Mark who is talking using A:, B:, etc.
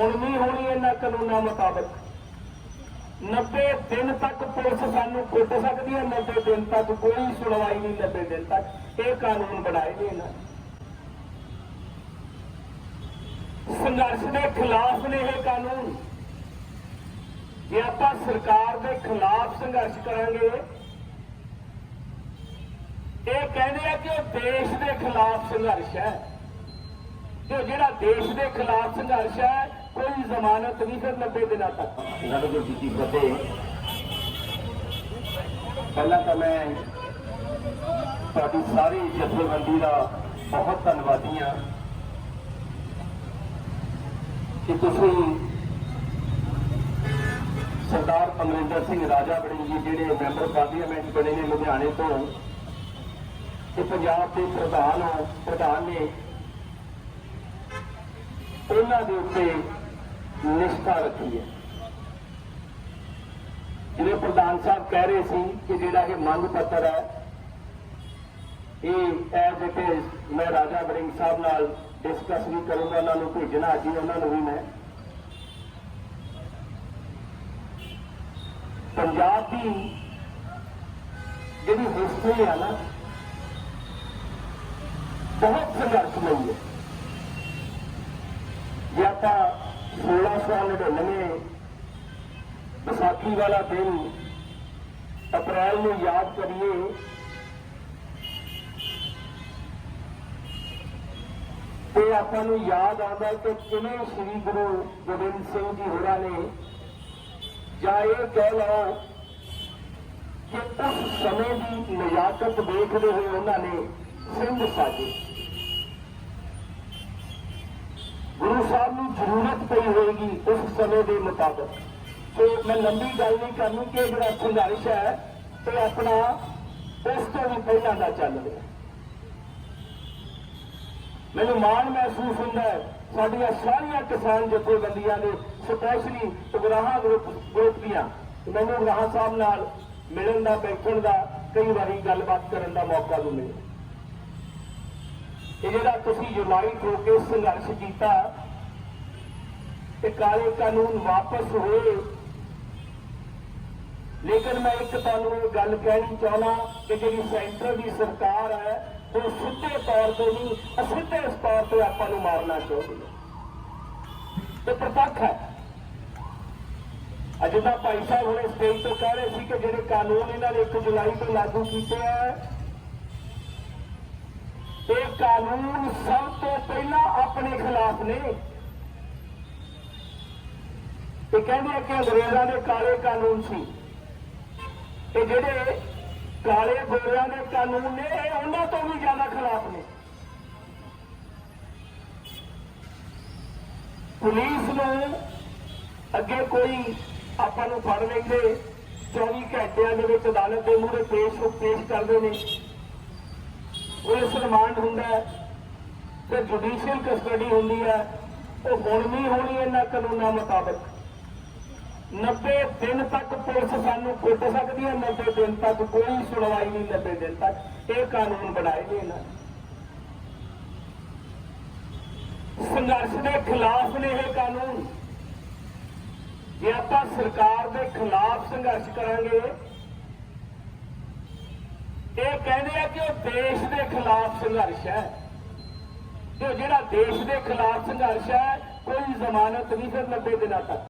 A: ਹੁਣ ਨਹੀਂ ਹੋਣੀ ਇਹਨਾਂ ਕਾਨੂੰਨਾਂ ਮੁਤਾਬਕ। 90 ਦਿਨ ਤੱਕ ਪੁਲਿਸ ਸਾਨੂੰ ਕੁੱਟ ਸਕਦੀ ਹੈ 90 ਦਿਨ ਤੱਕ ਕੋਈ ਸੁਣਵਾਈ ਨਹੀਂ 90 ਦਿਨ ਤੱਕ। ਇਹ ਕਾਨੂੰਨ ਬਣਾਏ ਨੇ ਇਹਨਾਂ ਸੰਘਰਸ਼ ਦੇ ਖਿਲਾਫ ਨੇ ਇਹ ਕਾਨੂੰਨ। ਜੇ ਆਪਾਂ ਸਰਕਾਰ ਦੇ ਖਿਲਾਫ ਸੰਘਰਸ਼ ਕਰਾਂਗੇ, ਇਹ ਕਹਿੰਦੇ ਆ ਕਿ ਉਹ ਦੇਸ਼ ਦੇ ਖਿਲਾਫ ਸੰਘਰਸ਼ ਹੈ। ਤੇ ਜਿਹੜਾ ਦੇਸ਼ ਦੇ ਖਿਲਾਫ ਸੰਘਰਸ਼ ਹੈ ਕੋਈ ਜ਼ਮਾਨਤ ਨਹੀਂ ਫਿਰ 90 ਦਿਨਾਂ ਤੱਕ
B: ਵਾਹਿਗੁਰੂ ਜੀ ਕੀ ਫਤਿਹ ਪਹਿਲਾਂ ਤਾਂ ਮੈਂ ਤੁਹਾਡੀ ਸਾਰੀ ਜਥੇਬੰਦੀ ਦਾ ਬਹੁਤ ਧੰਨਵਾਦੀ ਹਾਂ ਕਿ ਤੁਸੀਂ ਸਰਦਾਰ ਅਮਰਿੰਦਰ ਸਿੰਘ ਰਾਜਾ ਬੜੀ ਜੀ ਜਿਹੜੇ ਮੈਂਬਰ ਪਾਰਲੀਮੈਂਟ ਬਣੇ ਨੇ ਲੁਧਿਆਣੇ ਤੋਂ ਤੇ ਪੰਜਾਬ ਦੇ ਪ੍ਰਧਾਨ ਹੋ ਪ੍ਰਧਾਨ ਨੇ ਉਹਨਾਂ ਦੇ ਉੱਤੇ ਨਿਸ਼ਠਾ ਰੱਖੀ ਹੈ। ਜਿਹੜੇ ਪ੍ਰਧਾਨ ਸਾਹਿਬ ਕਹਿ ਰਹੇ ਸੀ ਕਿ ਜਿਹੜਾ ਇਹ ਮੰਗ ਪੱਤਰ ਹੈ, ਇਹ ਐਜ਼ ਇਟ ਇਜ਼ ਮੈਂ ਰਾਜਾ ਬੜਿੰਗ ਸਾਹਿਬ ਨਾਲ ਡਿਸਕਸ ਵੀ ਕਰੂੰਗਾ, ਉਹਨਾਂ ਨੂੰ ਭੇਜਣਾ ਅੱਜ ਹੀ ਉਹਨਾਂ ਨੂੰ ਵੀ ਮੈਂ। ਪੰਜਾਬ ਦੀ ਜਿਹੜੀ ਹਿਸਟਰੀ ਹੈ ਨਾ, ਬਹੁਤ ਸੰਘਰਸ਼ਮਈ ਹੈ। ਜੇ ਆਪਾਂ 1699 ਵਿਸਾਖੀ ਵਾਲਾ ਦਿਨ, ਅਪ੍ਰੈਲ ਨੂੰ ਯਾਦ ਕਰੀਏ। ਤੇ ਆਪਾਂ ਨੂੰ ਯਾਦ ਆਉਂਦਾ ਕਿ ਕਿਵੇਂ ਸ੍ਰੀ ਗੁਰੂ ਗੋਬਿੰਦ ਸਿੰਘ ਜੀ ਹੋਰਾਂ ਨੇ ਜਾਂ ਇਹ ਕਹਿ ਲਓ ਕਿ ਉਸ ਸਮੇਂ ਦੀ ਨਜ਼ਾਕਤ ਦੇਖਦੇ ਹੋਏ ਉਹਨਾਂ ਨੇ ਸਿੰਘ ਸਾਜੇ। ਗੁਰੂ ਸਾਹਿਬ ਨੂੰ ਜ਼ਰੂਰਤ ਪਈ ਹੋਏਗੀ ਉਸ ਸਮੇਂ ਦੇ ਮੁਤਾਬਕ। ਸੋ ਮੈਂ ਲੰਬੀ ਗੱਲ ਨਹੀਂ ਕਰਨੀ ਕਿ ਜਿਹੜਾ ਸੰਘਰਸ਼ ਹੈ ਤੇ ਆਪਣਾ ਉਸ ਤੋਂ ਵੀ ਪਹਿਲਾਂ ਦਾ ਚੱਲ ਰਿਹਾ ਮੈਨੂੰ ਮਾਣ ਮਹਿਸੂਸ ਹੁੰਦਾ ਹੈ, ਸਾਡੀਆਂ ਸਾਰੀਆਂ ਕਿਸਾਨ ਜਥੇਬੰਦੀਆਂ ਦੇ ਸਪੈਸ਼ਲੀ ਉਗਰਾਹਾਂ ਗਰੁੱਪ ਗਰੁੱਪ ਦੀਆਂ, ਮੈਨੂੰ ਉਗਰਾਹਾਂ ਸਾਹਿਬ ਨਾਲ ਮਿਲਣ ਦਾ, ਬੈਠਣ ਦਾ ਕਈ ਵਾਰੀ ਗੱਲਬਾਤ ਕਰਨ ਦਾ ਮੌਕਾ ਵੀ ਮਿਲਿਆ। ਇਹ ਜਿਹੜਾ ਤੁਸੀਂ ਯੂਨਾਈਟ ਹੋ ਕੇ ਸੰਘਰਸ਼ ਕੀਤਾ ਤੇ ਕਾਲੇ ਕਾਨੂੰਨ ਵਾਪਸ ਹੋਏ। ਲੇਕਿਨ ਮੈਂ ਇੱਕ ਤੁਹਾਨੂੰ ਇਹ ਗੱਲ ਕਹਿਣੀ ਚਾਹਣਾ ਕਿ ਜਿਹੜੀ ਸੈਂਟਰ ਦੀ ਸਰਕਾਰ ਹੈ, ਉਹ ਸਿੱਧੇ ਤੌਰ ਤੇ ਨਹੀਂ, ਅਸਿੱਧੇ ਤੌਰ ਤੇ ਆਪਾਂ ਨੂੰ ਮਾਰਨਾ ਚਾਹੁੰਦੀ ਹੈ। ਤੇ ਪ੍ਰਤੱਖ ਹੈ। ਅਜਿਹਾ ਭਾਈ ਸਾਹਿਬ ਹੁਣੇ ਸਟੇਜ ਤੋਂ ਕਹਿ ਰਹੇ ਸੀ ਕਿ ਜਿਹੜੇ ਕਾਨੂੰਨ ਇਹਨਾਂ ਨੇ 1 ਜੁਲਾਈ ਤੋਂ ਲਾਗੂ ਕੀਤੇ ਆ ਕਾਨੂੰਨ ਸਭ ਤੋਂ ਪਹਿਲਾਂ ਆਪਣੇ ਖਿਲਾਫ ਨੇ। ਤੇ ਕਹਿੰਦੇ ਆ ਕਿ ਅੰਗਰੇਜ਼ਾਂ ਦੇ ਕਾਲੇ ਕਾਨੂੰਨ ਸੀ। ਤੇ ਜਿਹੜੇ ਕਾਲੇ ਗੋਰਿਆਂ ਦੇ ਕਾਨੂੰਨ ਨੇ, ਇਹ ਉਹਨਾਂ ਤੋਂ ਵੀ ਜ਼ਿਆਦਾ ਖਿਲਾਫ ਨੇ। ਪੁਲਿਸ ਨੂੰ ਅੱਗੇ ਕੋਈ ਆਪਾਂ ਨੂੰ ਫੜ ਲੈਂਦੇ 24 ਘੰਟਿਆਂ ਦੇ ਵਿੱਚ ਅਦਾਲਤ ਦੇ ਮੂਹਰੇ ਪੇਸ਼ ਪੇਸ਼ ਕਰਦੇ ਨੇ। ਪੁਲਿਸ ਰਿਮਾਂਡ ਹੁੰਦਾ ਤੇ ਜੁਡੀਸ਼ੀਅਲ ਕਸਟਡੀ ਹੁੰਦੀ ਹੈ, ਉਹ ਹੁਣ ਨਹੀਂ ਹੋਣੀ ਇਹਨਾਂ ਕਾਨੂੰਨਾਂ ਮੁਤਾਬਕ। 90 ਦਿਨ ਤੱਕ ਪੁਲਿਸ ਸਾਨੂੰ ਕੁੱਟ ਸਕਦੀ ਹੈ 90 ਦਿਨ ਤੱਕ ਕੋਈ ਸੁਣਵਾਈ ਨਹੀਂ 90 ਦਿਨ ਤੱਕ ਇਹ ਕਾਨੂੰਨ ਬਣਾਏ ਨੇ ਇਹਨਾਂ ਸੰਘਰਸ਼ ਦੇ ਖਿਲਾਫ ਨੇ ਇਹ ਕਾਨੂੰਨ। ਜੇ ਆਪਾਂ ਸਰਕਾਰ ਦੇ ਖਿਲਾਫ ਸੰਘਰਸ਼ ਕਰਾਂਗੇ ਇਹ ਕਹਿੰਦੇ ਆ ਕਿ ਉਹ ਦੇਸ਼ ਦੇ ਖਿਲਾਫ ਸੰਘਰਸ਼ ਹੈ। ਤੇ ਜਿਹੜਾ ਦੇਸ਼ ਦੇ ਖਿਲਾਫ ਸੰਘਰਸ਼ ਹੈ, ਕੋਈ ਜ਼ਮਾਨਤ ਨਹੀਂ ਫਿਰ 90 ਦਿਨਾਂ ਤੱਕ।